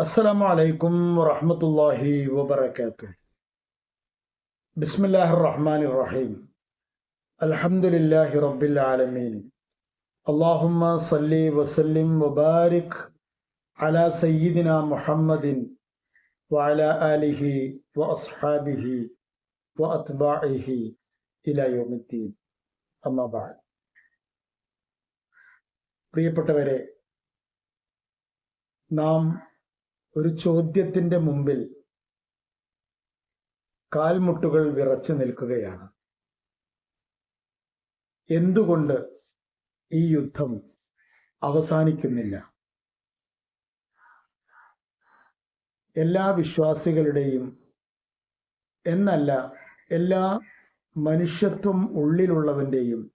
السلام عليكم ورحمة الله وبركاته بسم الله الرحمن الرحيم الحمد لله رب العالمين اللهم صل وسلم وبارك على سيدنا محمد وعلى آله وأصحابه وأتباعه إلى يوم الدين أما بعد പ്രിയപ്പെട്ടവരെ നാം ഒരു ചോദ്യത്തിന്റെ മുമ്പിൽ കാൽമുട്ടുകൾ വിറച്ചു നിൽക്കുകയാണ്. എന്തുകൊണ്ട് ഈ യുദ്ധം അവസാനിക്കുന്നില്ല? എല്ലാ വിശ്വാസികളുടെയും എന്നല്ല എല്ലാ മനുഷ്യത്വം ഉള്ളിലുള്ളവന്റെയും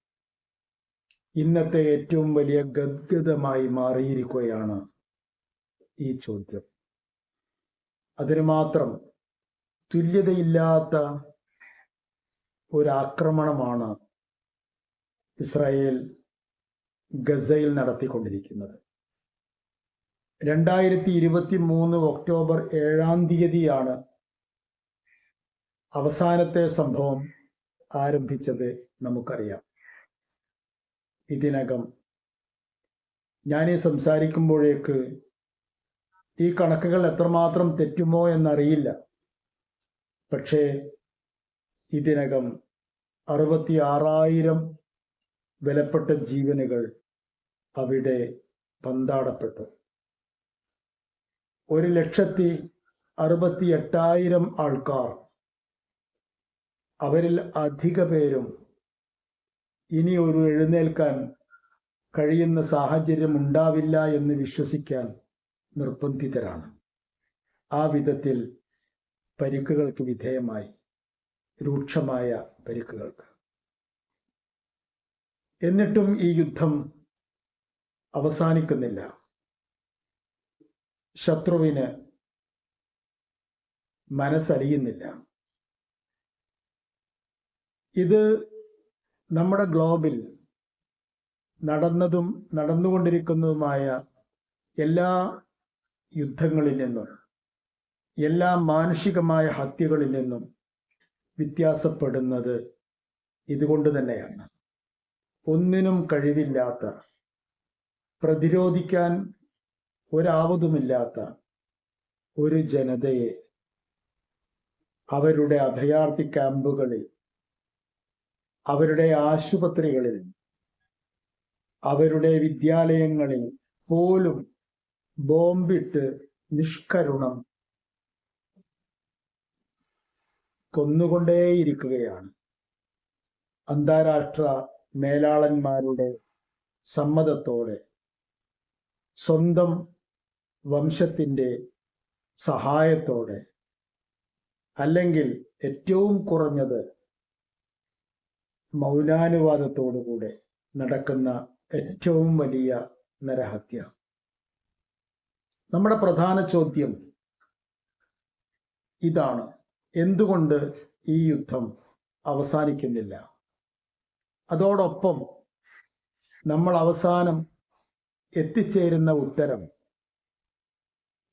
ഇന്നത്തെ ഏറ്റവും വലിയ ഗദ്ഗതമായി മാറിയിരിക്കുകയാണ് ഈ ചോദ്യം. അതിന് മാത്രം തുല്യതയില്ലാത്ത ഒരാക്രമണമാണ് ഇസ്രായേൽ ഗസയിൽ നടത്തിക്കൊണ്ടിരിക്കുന്നത്. രണ്ടായിരത്തി ഇരുപത്തി മൂന്ന് ഒക്ടോബർ ഏഴാം തീയതിയാണ് അവസാനത്തെ സംഭവം ആരംഭിച്ചത് നമുക്കറിയാം. ഇതിനകം ഞാനീ സംസാരിക്കുമ്പോഴേക്ക് ഈ കണക്കുകൾ എത്രമാത്രം തെറ്റുമോ എന്നറിയില്ല. പക്ഷേ ഇതിനകം അറുപത്തി ആറായിരം വിലപ്പെട്ട ജീവനുകൾ അവിടെ പന്താടപ്പെട്ടു. ഒരു ലക്ഷത്തി അറുപത്തി എട്ടായിരം ആൾക്കാർ അവരിൽ അധിക പേരും ഇനി ഒരു എഴുന്നേൽക്കാൻ കഴിയുന്ന സാഹചര്യം ഉണ്ടാവില്ല എന്ന് വിശ്വസിക്കാൻ നിർബന്ധിതരാണ്. ആ വിധത്തിൽ പരിക്കുകൾക്ക് വിധേയമായി രൂക്ഷമായ പരിക്കുകൾക്ക്. എന്നിട്ടും ഈ യുദ്ധം അവസാനിക്കുന്നില്ല. ശത്രുവിന് മനസ്സലിയുന്നില്ല. ഇത് നമ്മുടെ ഗ്ലോബിൽ നടന്നതും നടന്നുകൊണ്ടിരിക്കുന്നതുമായ എല്ലാ യുദ്ധങ്ങളിൽ നിന്നും എല്ലാ മാനുഷികമായ ഹത്യകളിൽ നിന്നും വ്യത്യാസപ്പെടുന്നത് ഇതുകൊണ്ട് തന്നെയാണ്. ഒന്നിനും കഴിവില്ലാത്ത പ്രതിരോധിക്കാൻ ഒരാവതുമില്ലാത്ത ഒരു ജനതയെ അവരുടെ അഭയാർത്ഥി ക്യാമ്പുകളിൽ അവരുടെ ആശുപത്രികളിൽ അവരുടെ വിദ്യാലയങ്ങളിൽ പോലും ബോംബിട്ട് നിഷ്കരുണം കൊന്നുകൊണ്ടേയിരിക്കുകയാണ്. അന്താരാഷ്ട്ര മേലാളന്മാരുടെ സമ്മതത്തോടെ സ്വന്തം വംശത്തിന്റെ സഹായത്തോടെ അല്ലെങ്കിൽ ഏറ്റവും കുറഞ്ഞത് മൗനാനുവാദത്തോടുകൂടെ നടക്കുന്ന ഏറ്റവും വലിയ നരഹത്യ. നമ്മുടെ പ്രധാന ചോദ്യം ഇതാണ്. എന്തുകൊണ്ട് ഈ യുദ്ധം അവസാനിക്കുന്നില്ല? അതോടൊപ്പം നമ്മൾ അവസാനം എത്തിച്ചേരുന്ന ഉത്തരം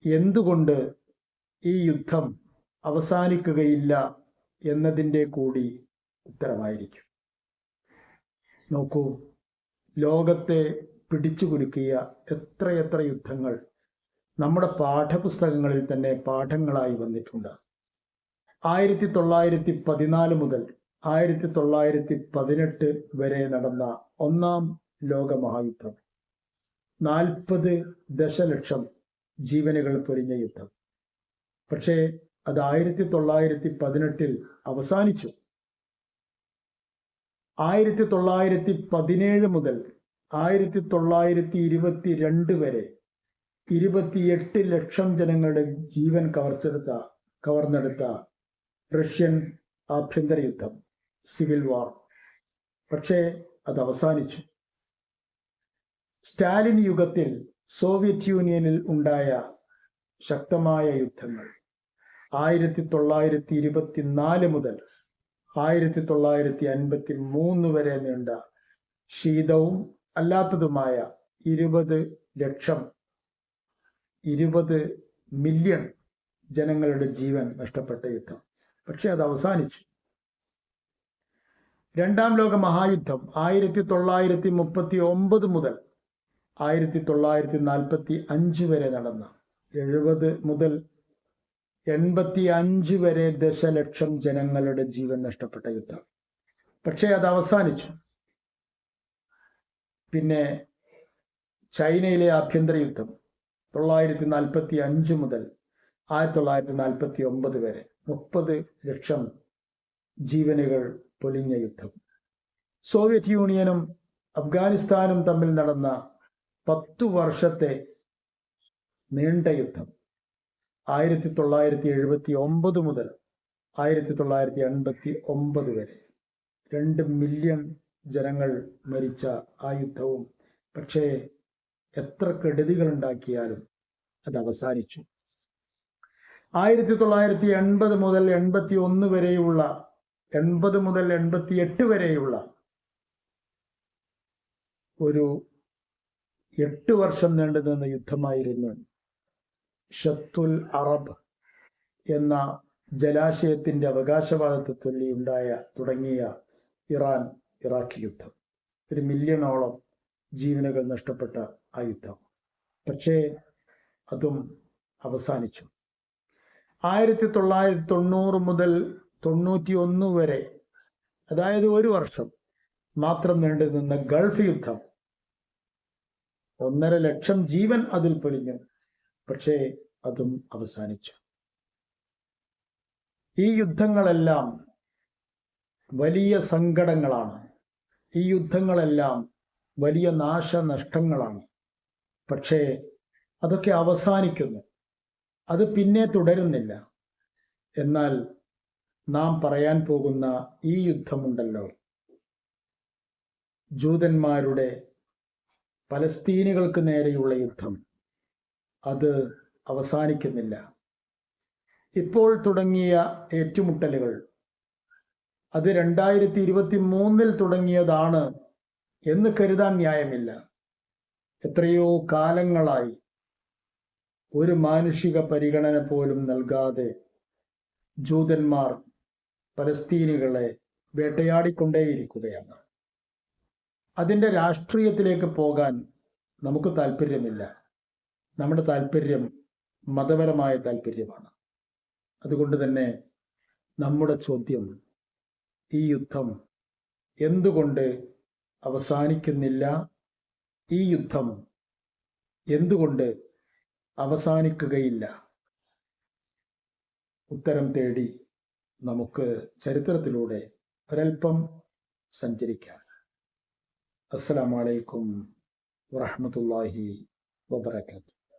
എന്തുകൊണ്ട് ഈ യുദ്ധം അവസാനിക്കുകയില്ല എന്നതിന്റെ കൂടി ഉത്തരമായിരിക്കും. നോക്കൂ ലോകത്തെ പിടിച്ചു കുലുക്കിയ എത്രയെത്ര യുദ്ധങ്ങൾ നമ്മുടെ പാഠപുസ്തകങ്ങളിൽ തന്നെ പാഠങ്ങളായി വന്നിട്ടുണ്ട്. ആയിരത്തി തൊള്ളായിരത്തി പതിനാല് മുതൽ ആയിരത്തി തൊള്ളായിരത്തി പതിനെട്ട് വരെ നടന്ന ഒന്നാം ലോക മഹായുദ്ധം നാൽപ്പത് ദശലക്ഷം ജീവനുകൾ പൊരിഞ്ഞ യുദ്ധം. പക്ഷേ അത് ആയിരത്തി തൊള്ളായിരത്തി പതിനെട്ടിൽ അവസാനിച്ചു. ആയിരത്തി തൊള്ളായിരത്തി പതിനേഴ് മുതൽ ആയിരത്തി തൊള്ളായിരത്തി ഇരുപത്തി രണ്ട് വരെ ഇരുപത്തിയെട്ട് ലക്ഷം ജനങ്ങളുടെ ജീവൻ കവർച്ചെടുത്ത കവർന്നെടുത്ത റഷ്യൻ ആഭ്യന്തര യുദ്ധം സിവിൽ വാർ പക്ഷേ അത് അവസാനിച്ചു. സ്റ്റാലിൻ യുഗത്തിൽ സോവിയറ്റ് യൂണിയനിൽ ഉണ്ടായ ശക്തമായ യുദ്ധങ്ങൾ. ആയിരത്തി തൊള്ളായിരത്തി ഇരുപത്തിനാല് മുതൽ ആയിരത്തി തൊള്ളായിരത്തി അൻപത്തി മൂന്ന് വരെ നീണ്ട ശീതവും അല്ലാത്തതുമായ ഇരുപത് ലക്ഷം ഇരുപത് മില്യൺ ജനങ്ങളുടെ ജീവൻ നഷ്ടപ്പെട്ട യുദ്ധം. പക്ഷെ അത് അവസാനിച്ചു. രണ്ടാം ലോക മഹായുദ്ധം ആയിരത്തി തൊള്ളായിരത്തി മുപ്പത്തി ഒമ്പത് മുതൽ ആയിരത്തി തൊള്ളായിരത്തി നാൽപ്പത്തി അഞ്ച് വരെ നടന്ന. എഴുപത് മുതൽ എൺപത്തി അഞ്ച് വരെ ദശലക്ഷം ജനങ്ങളുടെ ജീവൻ നഷ്ടപ്പെട്ട യുദ്ധം. പക്ഷേ അത് അവസാനിച്ചു. പിന്നെ ചൈനയിലെ ആഭ്യന്തര യുദ്ധം. തൊള്ളായിരത്തി നാൽപ്പത്തി അഞ്ച് മുതൽ ആയിരത്തി തൊള്ളായിരത്തി നാൽപ്പത്തി ഒമ്പത് വരെ മുപ്പത് ലക്ഷം ജീവനുകൾ പൊലിഞ്ഞ യുദ്ധം. സോവിയറ്റ് യൂണിയനും അഫ്ഗാനിസ്ഥാനും തമ്മിൽ നടന്ന പത്തു വർഷത്തെ നീണ്ട യുദ്ധം. ആയിരത്തി തൊള്ളായിരത്തി എഴുപത്തി ഒമ്പത് മുതൽ ആയിരത്തി തൊള്ളായിരത്തി എൺപത്തി ഒമ്പത് വരെ രണ്ട് മില്യൺ ജനങ്ങൾ മരിച്ച ആ യുദ്ധവും. പക്ഷേ എത്ര കെടുതികൾ ഉണ്ടാക്കിയാലും അത് അവസാനിച്ചു. ആയിരത്തി തൊള്ളായിരത്തി എൺപത് മുതൽ എൺപത്തി ഒന്ന് വരെയുള്ള എൺപത് മുതൽ എൺപത്തി എട്ട് വരെയുള്ള ഒരു എട്ട് വർഷം നീണ്ടു നിന്ന യുദ്ധമായിരുന്നു ഷത്തുൽ അറബ് എന്ന ജലാശയത്തിന്റെ അവകാശവാദത്തെ ചൊല്ലി ഉണ്ടായ തുടങ്ങിയ ഇറാൻ ഇറാഖ് യുദ്ധം. ഒരു മില്യണോളം ജീവനുകൾ നഷ്ടപ്പെട്ട ആ യുദ്ധം. പക്ഷേ അതും അവസാനിച്ചു. ആയിരത്തി തൊള്ളായിരത്തി തൊണ്ണൂറ് മുതൽ തൊണ്ണൂറ്റി ഒന്ന് വരെ അതായത് ഒരു വർഷം മാത്രം നീണ്ടു നിന്ന ഗൾഫ് യുദ്ധം. ഒന്നര ലക്ഷം ജീവൻ അതിൽ പൊലിഞ്ഞു പക്ഷേ അതും അവസാനിച്ചു. ഈ യുദ്ധങ്ങളെല്ലാം വലിയ സങ്കടങ്ങളാണ്. ഈ യുദ്ധങ്ങളെല്ലാം വലിയ നാശനഷ്ടങ്ങളാണ്. പക്ഷേ അതൊക്കെ അവസാനിക്കുന്നു. അത് പിന്നെ തുടരുന്നില്ല. എന്നാൽ നാം പറയാൻ പോകുന്ന ഈ യുദ്ധമുണ്ടല്ലോ. ജൂതന്മാരുടെ പലസ്തീനുകൾക്ക് നേരെയുള്ള യുദ്ധം. അത് അവസാനിക്കുന്നില്ല. ഇപ്പോൾ തുടങ്ങിയ ഏറ്റുമുട്ടലുകൾ. അത് രണ്ടായിരത്തി ഇരുപത്തി മൂന്നിൽ തുടങ്ങിയതാണ് എന്ന് കരുതാൻ ന്യായമില്ല. എത്രയോ കാലങ്ങളായി ഒരു മാനുഷിക പരിഗണന പോലും നൽകാതെ ജൂതന്മാർ പലസ്തീനികളെ വേട്ടയാടിക്കൊണ്ടേയിരിക്കുകയാണ്. അതിന്റെ രാഷ്ട്രീയത്തിലേക്ക് പോകാൻ നമുക്ക് താല്പര്യമില്ല നമ്മുടെ താല്പര്യം മതപരമായ താല്പര്യമാണ് അതുകൊണ്ട് തന്നെ നമ്മുടെ ചോദ്യം ഈ യുദ്ധം എന്തുകൊണ്ട് അവസാനിക്കുന്നില്ല ഈ യുദ്ധം എന്തുകൊണ്ട് അവസാനിക്കുകയില്ല? ഉത്തരം തേടി നമുക്ക് ചരിത്രത്തിലൂടെ ഒരൽപ്പം സഞ്ചരിക്കാം. അസ്സലാമലൈക്കും വറഹമത്തല്ലാഹി വബർക്കാത്തു